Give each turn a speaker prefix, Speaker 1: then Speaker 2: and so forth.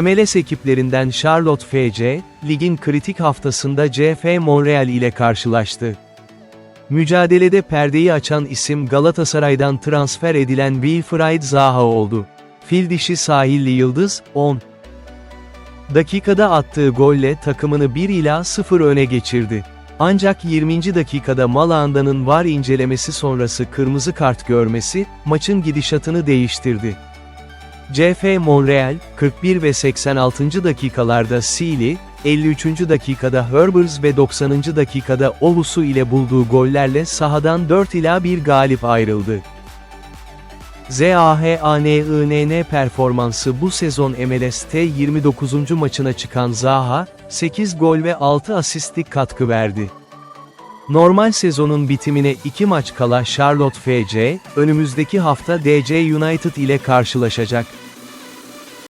Speaker 1: MLS ekiplerinden Charlotte FC, ligin kritik haftasında CF Montreal ile karşılaştı. Mücadelede perdeyi açan isim Galatasaray'dan transfer edilen Wilfried Zaha oldu. Fil dişi sahilli yıldız, 10. Dakikada attığı golle takımını 1 ila 0 öne geçirdi. Ancak 20. dakikada Malanda'nın VAR incelemesi sonrası kırmızı kart görmesi, maçın gidişatını değiştirdi. CF Montreal, 41 ve 86. dakikalarda Sealy, 53. dakikada Herbers ve 90. dakikada Ovusu ile bulduğu gollerle sahadan 4 ila 1 galip ayrıldı. ZAHANINN performansı bu sezon MLS'te 29. maçına çıkan Zaha, 8 gol ve 6 asistlik katkı verdi. Normal sezonun bitimine 2 maç kala Charlotte FC, önümüzdeki hafta DC United ile karşılaşacak.